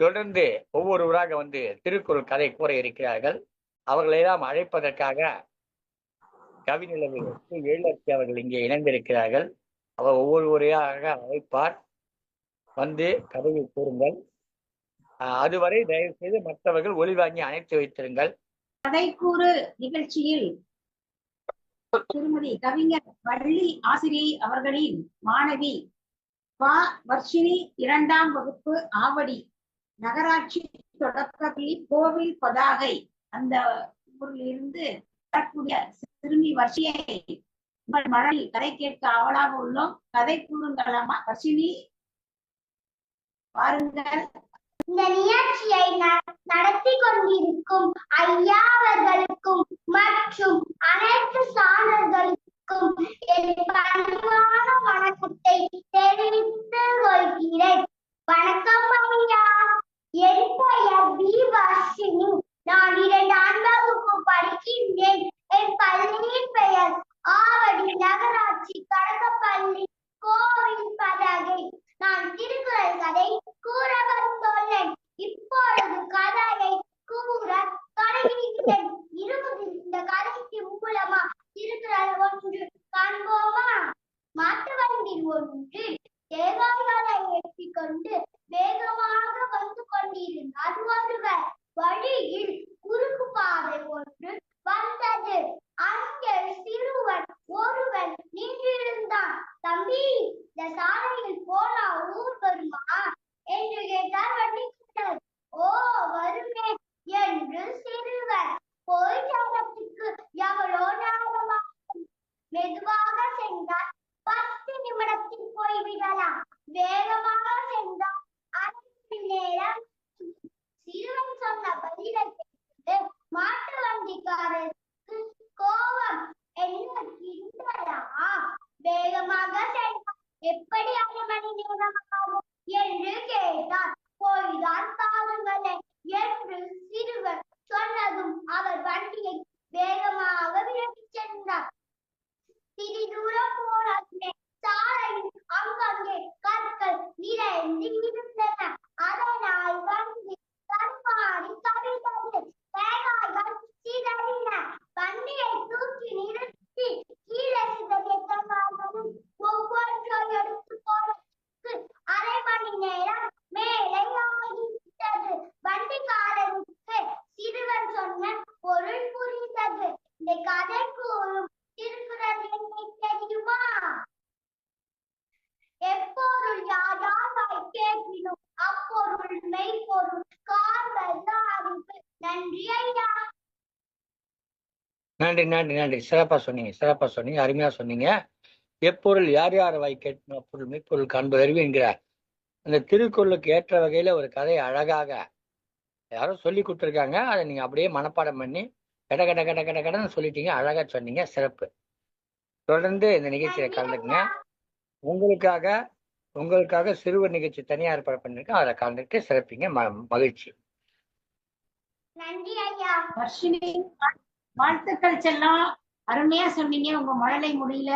தொடர்ந்து ஒவ்வொருவராக வந்து திருக்குறள் கதை கூற இருக்கிறார்கள். அவர்களை எல்லாம் அழைப்பதற்காக கவிநிலவு எழிலரசி அவர்கள் இங்கே இணைந்திருக்கிறார்கள். அவர் ஒவ்வொருவரையாக அழைப்பார். வந்து கதையை கூறுங்கள். அதுவரை தயவு செய்து மற்றவர்கள் ஒளிவாங்கி அணைத்து வைத்திருங்கள். கதைக்கூறு நிகழ்ச்சியில் திருமதி கவிஞர் வள்ளி ஆசிரியை அவர்களின் மாணவி வர்ஷினி இரண்டாம் வகுப்பு ஆவடி நகராட்சி தொடக்கப்பள்ளி கோவில் பதாகை அந்த ஊரில் இருந்து வரக்கூடிய சிறுமி வர்ஷியை உங்கள் மழலில் கதை கேட்க ஆவலாக உள்ளோம். கதை கூறுங்களம்மா வர்ஷினி பாருங்கள். இந்த நிகழ்ச்சியை நடத்தி கொண்டிருக்கும் ஐயா அவர்களுக்கும் மற்றும் அனைத்து சான்றர்களுக்கும் என் பணிவான வணக்கத்தை தெரிவித்து கொள்கிறேன். வணக்கம் ஐயா. என் பெயர் பி வர்ஷினி நான் இரண்டு வகுப்பு படிக்கின்றேன். என் பள்ளியின் பெயர் ஆவடி நகராட்சி கடகப்பள்ளி கோவில் பதகை. நான் திருக்குறள் கதை கூற வந்துள்ளேன். இப்பொழுது கதையை கூற தொடங்கிவிட்டேன் இருபது இந்த கதைக்கு மூலமா திருக்குறள் ஒன்று காண்போமா? மாட்டு வண்டி ஒன்று. இந்த ನಾವು நன்றி நன்றி நன்றி. சிறப்பா சொன்னீங்க சிறப்பா சொன்னீங்க. அருமையா சொன்னீங்க. எப்பொருள் யார் யார் வாய் கேட்கணும் அப்பொருள் மெய்ப்பொருள் காண்பது அறிவு என்கிறார் அந்த திருக்குறளுக்கு ஏற்ற வகையில ஒரு கதை அழகாக யாரோ சொல்லி கொடுத்துருக்காங்க. அதை நீங்க அப்படியே மனப்பாடம் பண்ணி கட கட கட கட கடன்னு சொல்லிட்டீங்க. அழகா சொன்னீங்க. சிறப்பு. தொடர்ந்து இந்த நிகழ்ச்சியில கலந்துக்குங்க. உங்களுக்காக உங்களுக்காக சிறுவர் நிகழ்ச்சி தனியார் ஏற்பாடு பண்ணிருக்கேன் அதில் கலந்துக்கிட்டு சிறப்பிங்க. ம- மகிழ்ச்சி. நன்றி ஐயா. வர்ஷினி. வாழ்த்துக்கள் செல்லம் அருமையா சொன்னீங்க. உங்க மழலை முடியல.